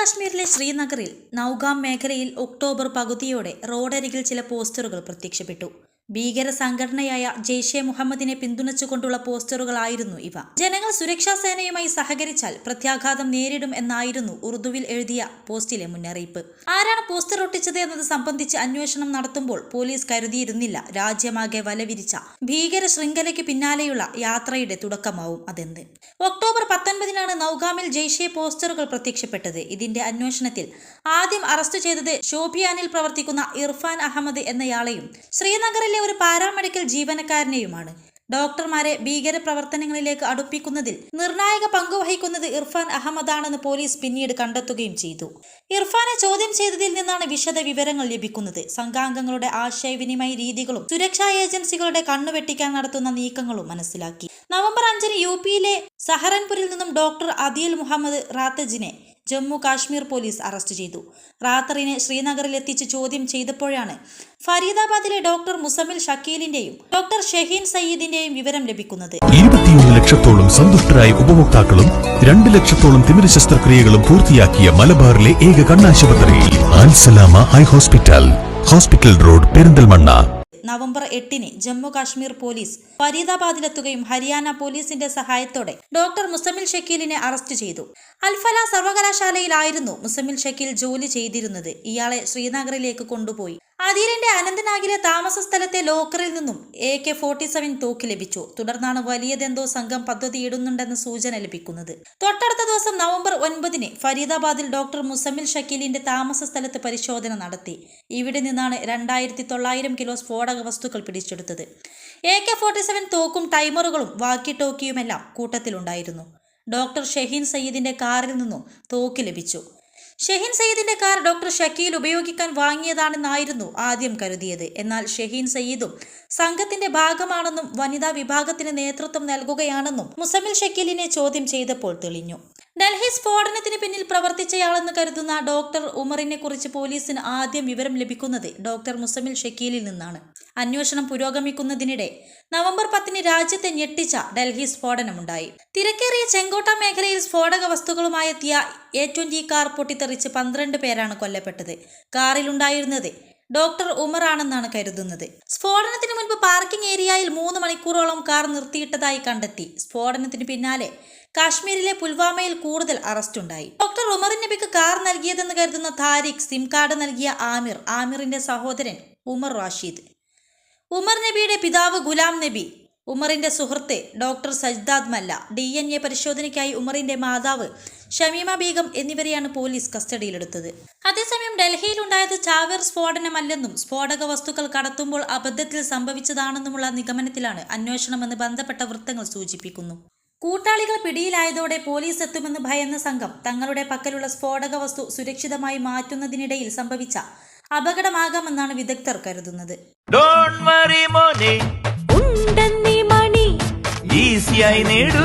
കാശ്മീരിലെ ശ്രീനഗറിൽ നൌഗാം മേഖലയിൽ ഒക്ടോബർ പകുതിയോടെ റോഡരികിൽ ചില പോസ്റ്ററുകൾ പ്രത്യക്ഷപ്പെട്ടു. ഭീകര സംഘടനയായ ജെയ്ഷെ മുഹമ്മദിനെ പിന്തുണച്ചുകൊണ്ടുള്ള പോസ്റ്ററുകളായിരുന്നു ഇവ. ജനങ്ങൾ സുരക്ഷാ സേനയുമായി സഹകരിച്ചാൽ പ്രത്യാഘാതം നേരിടും എന്നായിരുന്നു ഉറുദുവിൽ എഴുതിയ പോസ്റ്റിലെ മുന്നറിയിപ്പ്. ആരാണ് പോസ്റ്റർ ഒട്ടിച്ചത് എന്നത് സംബന്ധിച്ച് അന്വേഷണം നടത്തുമ്പോൾ പോലീസ് കരുതിയിരുന്നില്ല രാജ്യമാകെ വലവിരിച്ച ഭീകര ശൃംഖലയ്ക്ക് പിന്നാലെയുള്ള യാത്രയുടെ തുടക്കമാവും അതെന്ന് ഒക്ടോബർ പത്തൊൻപതിനാണ് നൌഗാമിൽ ജെയ്ഷെ പോസ്റ്ററുകൾ പ്രത്യക്ഷപ്പെട്ടത്. ഇതിന്റെ അന്വേഷണത്തിൽ ആദ്യം അറസ്റ്റ് ചെയ്തത് ഷോപിയാനിൽ പ്രവർത്തിക്കുന്ന ഇർഫാൻ അഹമ്മദ് എന്നയാളെയും ശ്രീനഗറിലെ ഒരു പാരാമെഡിക്കൽ ജീവനക്കാരനെയുമാണ്. ഡോക്ടർമാരെ ഭീകര പ്രവർത്തനങ്ങളിലേക്ക് അടുപ്പിക്കുന്നതിൽ നിർണായക പങ്കുവഹിക്കുന്നത് ഇർഫാൻ അഹമ്മദാണെന്ന് പോലീസ് പിന്നീട് കണ്ടെത്തുകയും ചെയ്തു. ഇർഫാനെ ചോദ്യം ചെയ്തതിൽ നിന്നാണ് വിശദ വിവരങ്ങൾ ലഭിക്കുന്നത്. സംഘാംഗങ്ങളുടെ ആശയവിനിമയ രീതികളും സുരക്ഷാ ഏജൻസികളുടെ കണ്ണുവെട്ടിക്കാൻ നടത്തുന്ന നീക്കങ്ങളും മനസ്സിലാക്കി. നവംബർ അഞ്ചിന് യു പിയിലെ സഹറൻപുരിൽ നിന്നും ഡോക്ടർ അദിൽ മുഹമ്മദ് റാത്തജിനെ ജമ്മു കാശ്മീർ പോലീസ് അറസ്റ്റ് ചെയ്തു. റാത്തറിനെ ശ്രീനഗറിൽ എത്തിച്ച് ചോദ്യം ചെയ്തപ്പോഴാണ് ഫരീദാബാദിലെ ഡോക്ടർ മുസമിൽ ഷക്കീലിന്റെയും ഡോക്ടർ ഷഹീൻ സയ്യിദിന്റെയും വിവരം ലഭിക്കുന്നത്. ഇരുപത്തിയൊന്ന് ലക്ഷത്തോളം സന്തുഷ്ടരായ ഉപഭോക്താക്കളും രണ്ട് ലക്ഷത്തോളം തിമിര ശസ്ത്രക്രിയകളും പൂർത്തിയാക്കിയ മലബാറിലെ ഏക കണ്ണാശുപത്രി hospital. Hospital road Perinthalmanna. November എട്ടിന് ജമ്മു കാശ്മീർ പോലീസ് ഫരീദാബാദിലെത്തുകയും ഹരിയാന പോലീസിന്റെ സഹായത്തോടെ ഡോക്ടർ മുസമിൽ ഷക്കീലിനെ അറസ്റ്റ് ചെയ്തു. അൽഫല സർവകലാശാലയിലായിരുന്നു മുസമിൽ ഷക്കീൽ ജോലി ചെയ്തിരുന്നത്. ഇയാളെ ശ്രീനഗറിലേക്ക് കൊണ്ടുപോയി. അദീലിന്റെ അനന്തനാഗിലെ താമസ സ്ഥലത്തെ ലോക്കറിൽ നിന്നും എ കെ ഫോർട്ടി സെവൻ തോക്ക് ലഭിച്ചു. തുടർന്നാണ് വലിയതെന്തോ സംഘം പദ്ധതിയിടുന്നുണ്ടെന്ന സൂചന ലഭിക്കുന്നത്. തൊട്ടടുത്ത ദിവസം നവംബർ ഒൻപതിന് ഫരീദാബാദിൽ ഡോക്ടർ മുസമിൽ ഷക്കീലിന്റെ താമസ സ്ഥലത്ത് പരിശോധന നടത്തി. ഇവിടെ നിന്നാണ് രണ്ടായിരത്തി തൊള്ളായിരം കിലോ സ്ഫോടക വസ്തുക്കൾ പിടിച്ചെടുത്തത്. എ കെ ഫോർട്ടി സെവൻ തോക്കും ടൈമറുകളും വാക്കി ടോക്കിയുമെല്ലാം കൂട്ടത്തിലുണ്ടായിരുന്നു. ഡോക്ടർ ഷഹീൻ സയ്യിദിന്റെ കാറിൽ നിന്നും തോക്ക് ലഭിച്ചു. ഷഹീൻ സയ്യിദിന്റെ കാർ ഡോക്ടർ ഷക്കീൽ ഉപയോഗിക്കാൻ വാങ്ങിയതാണെന്നായിരുന്നു ആദ്യം കരുതിയത്. എന്നാൽ ഷഹീൻ സയ്യിദും സംഘത്തിന്റെ ഭാഗമാണെന്നും വനിതാ വിഭാഗത്തിന് നേതൃത്വം നൽകുകയാണെന്നും മുസമിൽ ഷക്കീലിനെ ചോദ്യം ചെയ്തപ്പോൾ തെളിഞ്ഞു. ഡൽഹി സ്ഫോടനത്തിന് പിന്നിൽ പ്രവർത്തിച്ചയാളെന്ന് കരുതുന്ന ഡോക്ടർ ഉമറിനെ കുറിച്ച് പോലീസിന് ആദ്യം വിവരം ലഭിക്കുന്നത് ഡോക്ടർ മുസമിൽ ഷക്കീലിൽ നിന്നാണ്. അന്വേഷണം പുരോഗമിക്കുന്നതിനിടെ നവംബർ പത്തിന് രാജ്യത്തെ ഞെട്ടിച്ച ഡൽഹി സ്ഫോടനമുണ്ടായി. തിരക്കേറിയ ചെങ്കോട്ട മേഖലയിൽ സ്ഫോടക വസ്തുക്കളുമായെത്തിയ എ ട്വന്റി കാർ പൊട്ടിത്തെറിച്ച് പന്ത്രണ്ട് പേരാണ് കൊല്ലപ്പെട്ടത്. കാറിലുണ്ടായിരുന്നത് ഡോക്ടർ ഉമറാണെന്നാണ് കരുതുന്നത്. സ്ഫോടനത്തിന് മുൻപ് പാർക്കിംഗ് ഏരിയയിൽ മൂന്ന് മണിക്കൂറോളം കാർ നിർത്തിയിട്ടതായി കണ്ടെത്തി. സ്ഫോടനത്തിന് പിന്നാലെ കാശ്മീരിലെ പുൽവാമയിൽ കൂടുതൽ അറസ്റ്റുണ്ടായി. ഡോക്ടർ ഉമർ നബിക്ക് കാർ നൽകിയതെന്ന് കരുതുന്ന താരിഖ് സിം കാർഡ് നൽകിയ ആമിർ ആമിറിന്റെ സഹോദരൻ ഉമർ റാഷീദ്. ഉമർ നബിയുടെ പിതാവ് ഗുലാം നബി ഉമറിന്റെ സുഹൃത്ത് ഡോക്ടർ സജ്ദാദ് മല്ല ഡി പരിശോധനയ്ക്കായി ഉമറിന്റെ മാതാവ് ഷമീമ ബീഗം എന്നിവരെയാണ് പോലീസ് കസ്റ്റഡിയിലെടുത്തത്. അതേസമയം ഡൽഹിയിലുണ്ടായത് ചാവേർ സ്ഫോടനമല്ലെന്നും സ്ഫോടക വസ്തുക്കൾ കടത്തുമ്പോൾ അബദ്ധത്തിൽ സംഭവിച്ചതാണെന്നുമുള്ള നിഗമനത്തിലാണ് അന്വേഷണമെന്ന് ബന്ധപ്പെട്ട വൃത്തങ്ങൾ സൂചിപ്പിക്കുന്നു. കൂട്ടാളികൾ പിടിയിലായതോടെ പോലീസ് എത്തുമെന്ന് ഭയന്ന സംഘം തങ്ങളുടെ പക്കലുള്ള സ്ഫോടക വസ്തു സുരക്ഷിതമായി മാറ്റുന്നതിനിടയിൽ സംഭവിച്ച അപകടമാകാമെന്നാണ് വിദഗ്ധർ കരുതുന്നത്. ഡോണ്ട് വറി മോനെ. ഉണ്ടെന്നീ മണി. ഈസിയായി നേടൂ.